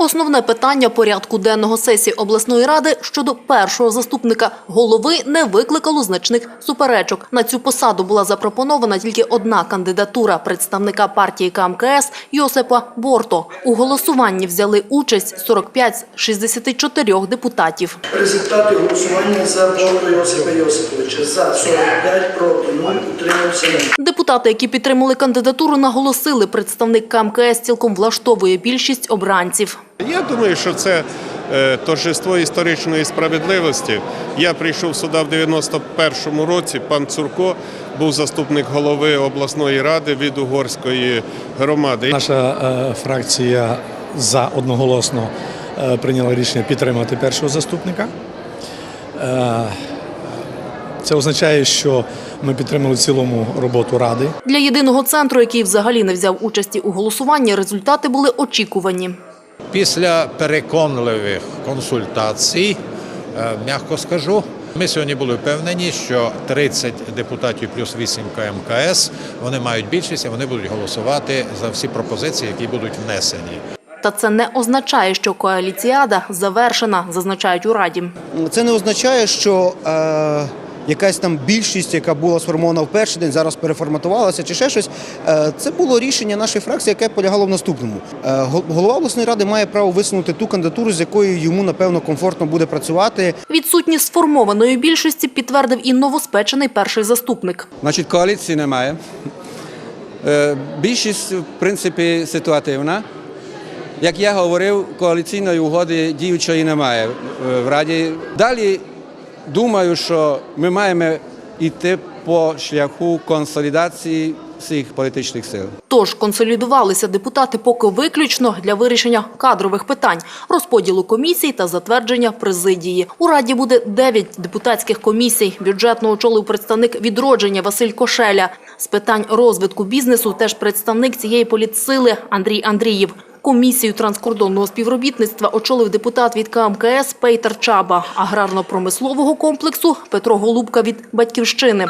Основне питання порядку денного сесії обласної ради щодо першого заступника голови не викликало значних суперечок. На цю посаду була запропонована тільки одна кандидатура представника партії КМКС Йосипа Борто. У голосуванні взяли участь 45 з 64 депутатів. Результати голосування за Борко Йосипа Йосиповича. За 45, проти 0, утримався Депутати, які підтримали кандидатуру, наголосили, представник КМКС цілком влаштовує більшість обранців. Я думаю, що це е, торжество історичної справедливості. Я прийшов сюди в 91-му році. Пан Цурко був заступник голови обласної ради від угорської громади. Наша е, фракція за одноголосно е, прийняла рішення підтримати першого заступника. Це означає, що ми підтримали в цілому роботу ради. Для єдиного центру, який взагалі не взяв участі у голосуванні, результати були очікувані. Після переконливих консультацій, е, м'яко скажу, ми сьогодні були впевнені, що 30 депутатів плюс 8 КМКС вони мають більшість і вони будуть голосувати за всі пропозиції, які будуть внесені. Та це не означає, що коаліціада завершена, зазначають у Раді. Це не означає, що е, якась там більшість, яка була сформована в перший день, зараз переформатувалася чи ще щось. Е, це було рішення нашої фракції, яке полягало в наступному. Е, голова обласної ради має право висунути ту кандидатуру, з якою йому напевно комфортно буде працювати. Відсутність сформованої більшості підтвердив і новоспечений перший заступник. Значить, коаліції немає. Е, Більшість, в принципі, ситуативна. Як я говорив, коаліційної угоди діючої немає в Раді. Далі думаю, що ми маємо йти по шляху консолідації всіх політичних сил. Тож консолідувалися депутати поки виключно для вирішення кадрових питань, розподілу комісій та затвердження президії. У Раді буде 9 депутатських комісій. Бюджетно очолив представник відродження Василь Кошеля. З питань розвитку бізнесу теж представник цієї політсили Андрій Андрієв. Комісію транскордонного співробітництва очолив депутат від КМКС Пейтер Чаба, аграрно-промислового комплексу Петро Голубка від «Батьківщини».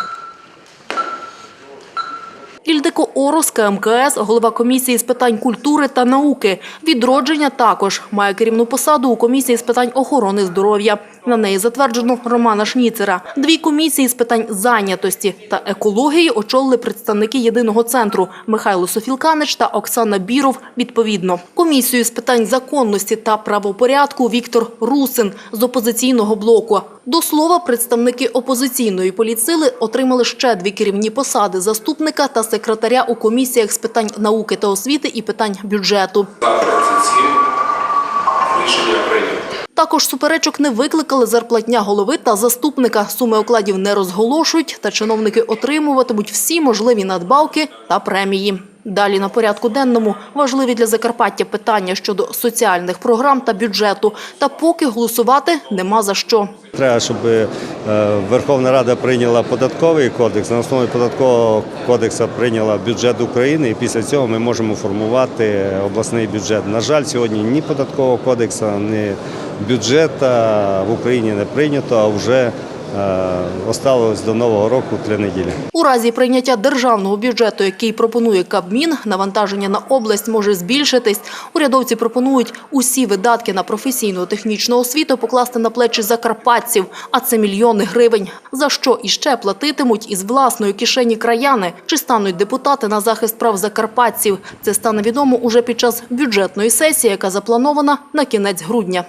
Ільдико Орос, КМКС, голова комісії з питань культури та науки. Відродження також має керівну посаду у комісії з питань охорони здоров'я. На неї затверджено Романа Шніцера. Дві комісії з питань зайнятості та екології очолили представники єдиного центру Михайло Софілканич та Оксана Біров. Відповідно, комісію з питань законності та правопорядку Віктор Русин з опозиційного блоку. До слова, представники опозиційної політсили отримали ще дві керівні посади заступника та секретаря у комісіях з питань науки та освіти і питань бюджету. Рішення. Також суперечок не викликали зарплатня голови та заступника. Суми окладів не розголошують, та чиновники отримуватимуть всі можливі надбавки та премії. Далі на порядку денному важливі для Закарпаття питання щодо соціальних програм та бюджету. Та поки голосувати нема за що. Треба, щоб е, Верховна Рада прийняла податковий кодекс. На основі податкового кодексу прийняла бюджет України, і після цього ми можемо формувати обласний бюджет. На жаль, сьогодні ні податкового кодексу, ні бюджету в Україні не прийнято, а вже е, осталось до нового року три неділі. У разі прийняття державного бюджету, який пропонує Кабмін, навантаження на область може збільшитись. Урядовці пропонують усі видатки на професійну технічну освіту покласти на плечі закарпатців, а це мільйони гривень. За що іще платитимуть із власної кишені краяни? Чи стануть депутати на захист прав закарпатців? Це стане відомо уже під час бюджетної сесії, яка запланована на кінець грудня.